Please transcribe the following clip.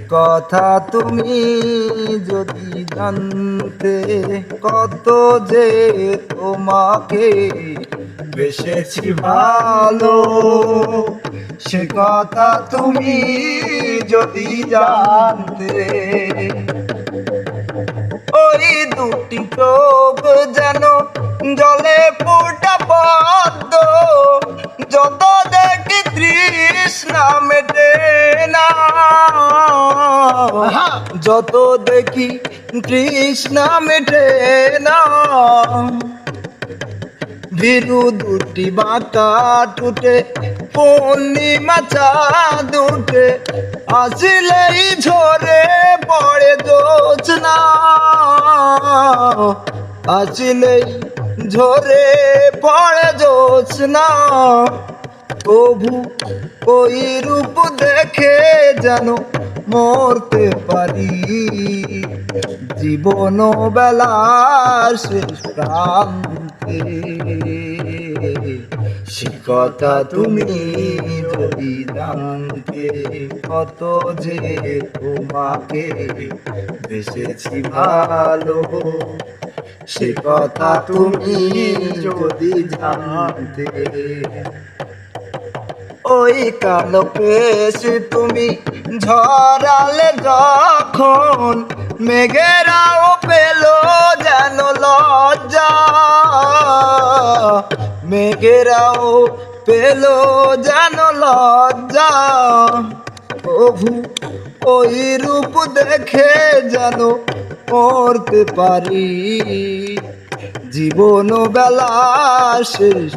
কথা তুমি যদি জানতে, কত যে তোমাকে বেসেছি ভালো, সে কথা তুমি যদি জানতে। ওই দুটি চোখ যেন জলে ফুটা পদ্ম, যত দেখি তৃষ্ণা মেটে। না। যত দেখি তৃষ্ণা মেটে না। ভীরু দুটি বাঁকা টুটে পূর্ণিমা চাঁদ উঠে। আসলেই ঝরে পড়ে জোছনা আসলেই ঝরে পড়ে জোছনা প্রভু ওই রূপ দেখে যেন মরতে পারি। জীবন বেলা শেষ প্রান্তে। সে কথা তুমি যদি জানতে, কত যে তোমাকে বেসেছি ভালো। সে কথা তুমি যদি জানতে ওই কালো পেশি তুমি ঝরালে যখন মেঘেরাও পেল যেন লজ্জা। মেঘেরাও পেল যেন লজ্জা। প্রভু, ওই রূপ দেখে যেন পড়তে পারি। জীবন বেলা শেষ